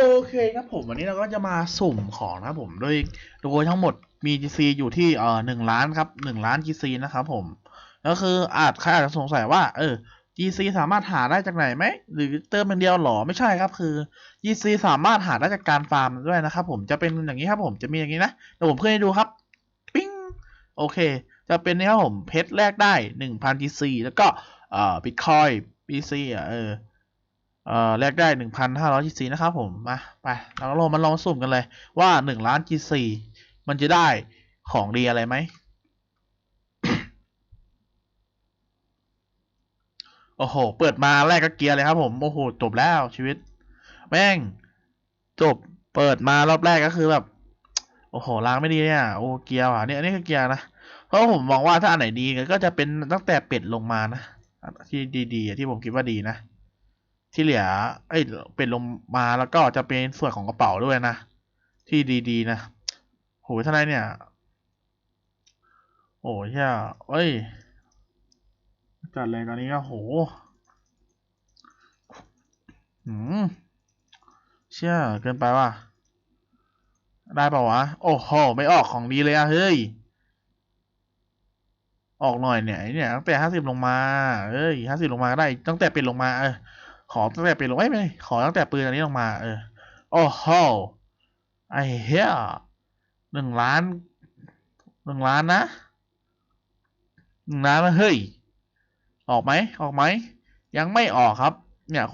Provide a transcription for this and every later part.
อเคครับผมวันนี้เราก็จะมาสุ่มของนะครับผมโดยโดยทั้งหมดมี GC อยู่ที่เอ่อหนึ่งล้านครับหนึ่งล้าน GC นะครับผมก็คืออาจใครอาจจะสงสัยว่าเออ GC สามารถหาได้จากไหนไหมหรือเติมเป็นเดียวหรอไม่ใช่ครับคือ GC สามารถหาได้จากการฟาร์มด้วยนะครับผมจะเป็นอย่างนี้ครับผมจะมีอย่างนี้นะเดี๋ยวผมเพื่อให้ดูครับปิ้งโอเค จะเป็นนี่ครับผมเพชรแลกได้หนึ่งพัน GC แล้วก็เอ่อบิตคอย BC อะเออ เอ่อแลกได้หนึ่งพันห้าร้อย GC นะครับผมมาไปเราลองมาลองสุ่มกันเลยว่าหนึ่งล้าน GC มันจะได้ของดีอะไรไหมโอ้โห เปิดมาแรกก็เกียร์เลยครับผมโอ้โหจบแล้วชีวิต แม่ง จบเปิดมารอบแรกก็คือแบบ โอ้โหล้างไม่ดีเนี่ยโอ้เกียร์ว่ะเนี่ยนนี้คือเกียร์นะเพราะผมมองว่าถ้าอันไหนดีก็จะเป็นตั้งแต่เป็ดลงมานะที่ดีๆที่ผมคิดว่าดีนะ ที่เหลือ เอ้ย เป็นลงมาแล้วก็จะเป็นส่วนของกระเป๋าด้วยนะ ที่ดีๆนะโหเท่าไรเนี่ย โอ้เชี่ยเอ้ย จัดเลยตอนนี้ก็โหหืมเชี่ยเกินไปว่ะ ได้เปล่าวะ โอ้โห ไม่ออกของดีเลยอะเฮ้ย ออกหน่อยเนี่ยเนี่ยตั้งแต่ห้าสิบลงมา เอ้ยห้าสิบลงมาก็ได้ ตั้งแต่เป็นลงมา เออ ขอตั้งแต่เป็นลงไม่ไม่ขอตั้งแต่ปืนอันนี้ลงมา เออ โอ้โหไอ้เหี้ยหนึ่งล้านหนึ่งล้านนะหนึ่งล้านนะเฮ้ย ออกไหมออกไหม ยังไม่ออกครับ เนี่ย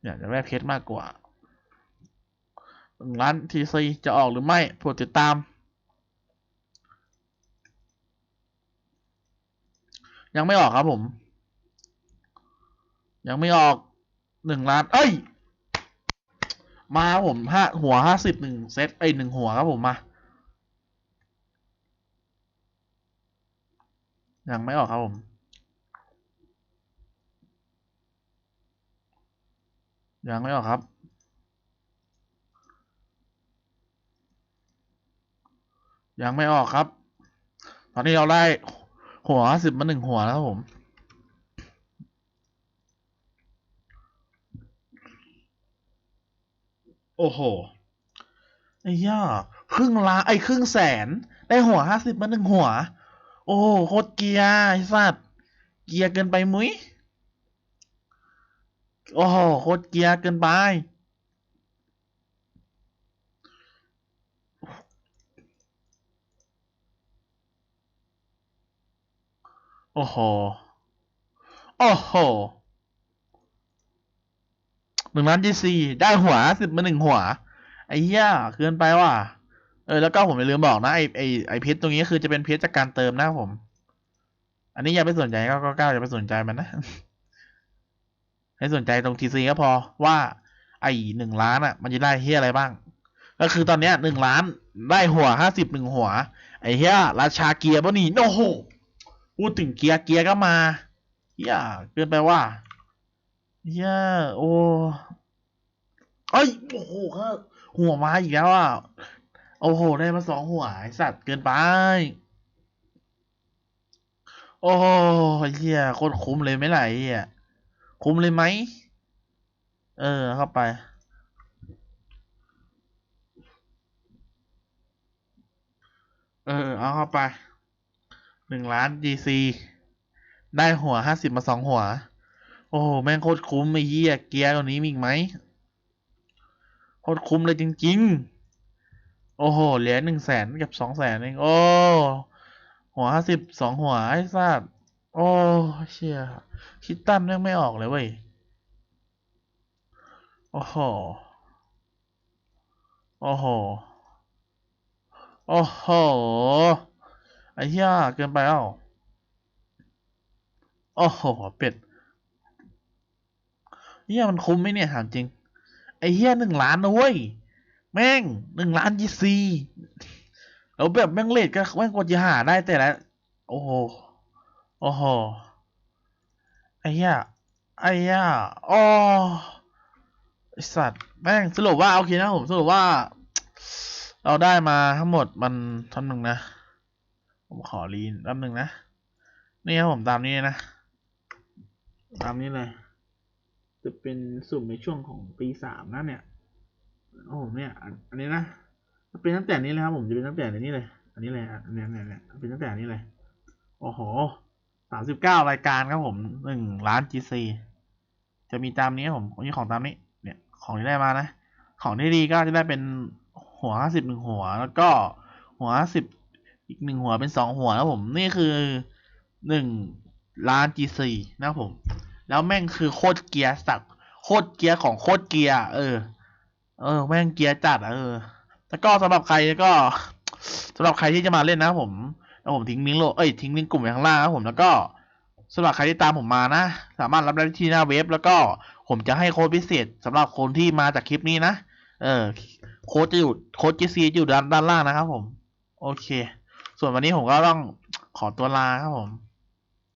เนี่ยจะแม่เพชรมากกว่าหนึ่งล้านทีซีจะออกหรือไม่โปรดติดตาม ยังไม่ออกครับผม ยังไม่ออก หนึ่งล้าน เอ้ย มาครับผมห้าหัวห้าสิบหนึ่งเซตไอยหนึ่งหัวครับผมมา ยังไม่ออกครับผม ยังไม่ออกครับยังไม่ออกครับ ตอนนี้เราได้หัวสิบมาหนึ่งหัวแล้วครับผม โอ้โห ไอ้ย่าครึ่งล้านไอ้ครึ่งแสน ได้หัวห้าสิบมาหนึ่งหัว โอ้โหโคตรเกียร์ไอ้สัตว์เกียร์เกินไปมุ้ยโอ้โหโคตรเกียร์เกินไปโอ้โห โอ้โห หนึ่งล้านจีซีได้หัวสิบมาหนึ่งหัว ไอ้เหี้ยเกินไปว่ะ เออ แล้วก็ผมไม่ลืมบอกนะไอไอไอเพชรตรงนี้คือจะเป็นเพชรจากการเติมนะผม อันนี้อย่าไปสนใจก็ก็ก้าอย่าไปสนใจมันนะให้สนใจตรงทีซีก็พอว่า ไอหนึ่งล้านอะ มันจะได้เฮียอะไรบ้าง ก็คือตอนเนี้ยหนึ่งล้านได้หัวห้าสิบหนึ่งหัว ไอเฮียราชาเกียร์ป่ะนี่โอ้โหพูดถึงเกียร์เกียร์ก็มาเฮียเกินไปว่าเฮียโอ้ เอ้ยโอ้โหครับหัวมาอีกแล้วอะโอ้โห ได้มาสองหัวไอสัตว์เกินไป โอ้โหเฮียโคตรคุ้มเลยไหมล่ะไอ้เฮียคุ้มเลยไหม เออ เข้าไป เออ เอาเข้าไป หนึ่งล้าน GC ได้หัวห้าสิบมาสองหัว โอ้โห แม่งโคตรคุ้มไอ้เหี้ยเกียร์ตัวนี้มีอีกไหม คตรคุ้มเลยจริง ๆ โอ้โห เหรียญหนึ่งแสนกับสองแสนเอง โอ้ หัวห้าสิบสองหัวไอ้สัสโอ้เชี่ยคิดตั้นยังไม่ออกเลยเว้ย โอ้โห โอ้โห โอ้โห ไอ้เหี้ยเกินไปแล้วโอ้โห เป็ดเหี้ยมันคุ้มไหมเนี่ยถามจริง ไอ้เหี้ยหนึ่งล้านนะเว้ย แม่งหนึ่งล้านยีซีแล้วแบบแม่งเลทก็แม่งกว่าจะหาได้แต่ละโอ้โห โอ้โห ไอ้เหี้ย ไอ้เหี้ยโอ้ไอสัตว์ แม่งสรุปว่า โอเคนะผมสรุปว่า เราได้มาทั้งหมดมันท่านึงนะ ผมขอรีนแป๊บนึงนะ นี่ครับผมตามนี้นะ ตามนี้เลย จะเป็นสุ่มในช่วงของปีสามนะเนี่ยโอ้โหเนี่ยอันนี้นะเป็นตั้งแต่นี้เลยครับผมจะเป็นตั้งแต่ในนี้เลย อันนี้เลยอันนี้เนี่ยเนี่ยเป็นตั้งแต่นี้เลยโอ้โหสามสิบเก้ารายการครับผมหนึ่งล้าน GC จะมีตามนี้ครับผมนี่ของตามนี้ เนี่ยของที่ได้มานะ ของที่ดีก็จะได้เป็นหัวห้าสิบหนึ่งหัว แล้วก็หัวห้าสิบอีกหนึ่งหัวเป็นสองหัวนะครับผมนี่คือหนึ่งล้าน GC นะครับผม แล้วแม่งคือโคตรเกียร์สักโคตรเกียร์ของโคตรเกียร์เออ เออ แม่งเกียร์จัดอะเออแล้วก็สำหรับใครก็สำหรับใครที่จะมาเล่นนะผมแล้วผมทิ้งลิงก์โลเอ้ยทิ้งลิงก์กลุ่มไว้ข้างล่างนะครับผมแล้วก็สำหรับใครที่ตามผมมานะ สามารถรับได้ที่หน้าเว็บ แล้วก็ผมจะให้โค้ดพิเศษสำหรับคนที่มาจากคลิปนี้นะเออ โค้ดจะอยู่โค้ด GC จะอยู่ด้านด้านล่างนะครับผม โอเค ส่วนวันนี้ผมก็ต้องขอตัวลาครับผม